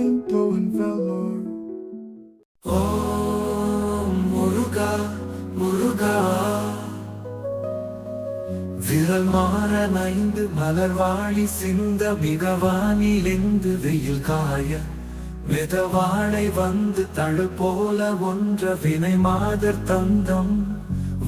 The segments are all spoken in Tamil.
window and valor ஓம் முருகா முருகா விரல் மாறமைந்து மலர்வாழி சிந்த மிகவானிலிருந்து வெயில் காய விதவாழை வந்து தழு போல ஒன்ற வினை மாதர் தந்தம்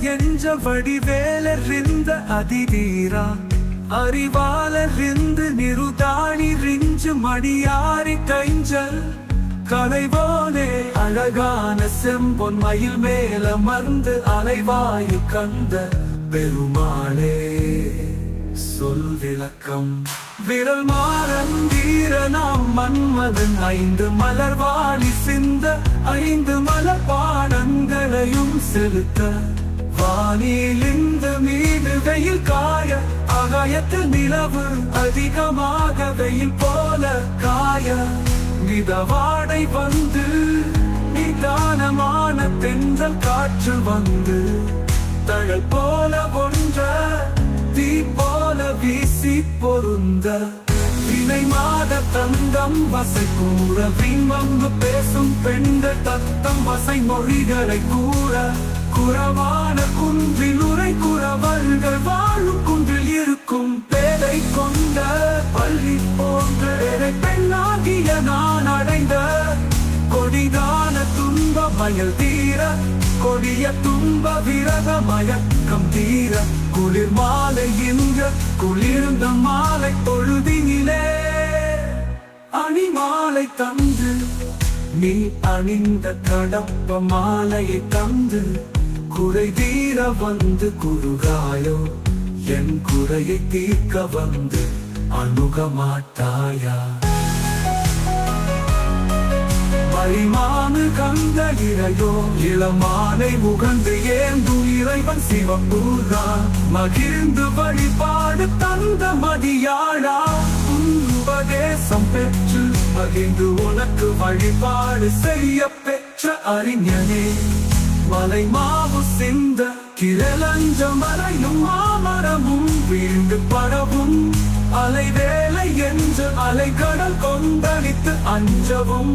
வேலை என்ற வடிவேலறிந்த அதிதீரா அறிவாளறிந்து நிருதாணி ரிஞ்சு மடியாரி கைஞ்சல். கலைவோனே அழகான செம்பொன் மயில் மேல மருந்து அலைவாயு கந்த பெருமாளே. சொல் விளக்கம். விரல் மாறன் வீர நாம் மன்மதன் ஐந்து மலர்வாணி சிந்த ஐந்து மலர் பாடங்களையும் செலுத்த. வானிலிந்து மீது வெயில் காய ஆகாயத்தில் நிலவு அதிகமாக வெயில் போல காய. மிதவாடை வந்து நிதானமான தென்றல் காற்று வந்து தழல் போல ஒன்ற தீ போல வீசி பொருந்த. வினை மாத தந்தம் வசை கூற பின்வந்து பேசும் பெண்கள் தத்தம் வசை மொழிகளை கூற குறவா ஏழை நான் அடைந்த. கொடிதான துன்ப மயல் தீர. கொடிய துன்ப விரத மயக்கம் தீர. குளிர் மாலை என்ற குளிர்ந்த மாலை பொழுதினிலே. அணி மாலை தந்து நீ அணிந்த கடப்ப மாலையை தந்து. குறை தீர வந்து குறுகாயோ என் குறையை தீர்க்க வந்து அணுக மாட்டாயா அரிமானு கந்த இறையோ இளமானை முகந்து ஏந்து இறைவன் சிவம்பூரா மகிழ்ந்து வழிபாடு தந்த மதியாழா உபதேசம் பெற்று மகிழ்ந்து உனக்கு வழிபாடு செய்ய பெற்ற அறிஞனே. மலை மாவு சிந்த கிரலஞ்ச மலையும் மாமரமும் வீழ்ந்து பரவும். அலை வேலை என்று அலைகடல் கொந்தளித்து அஞ்சவும்.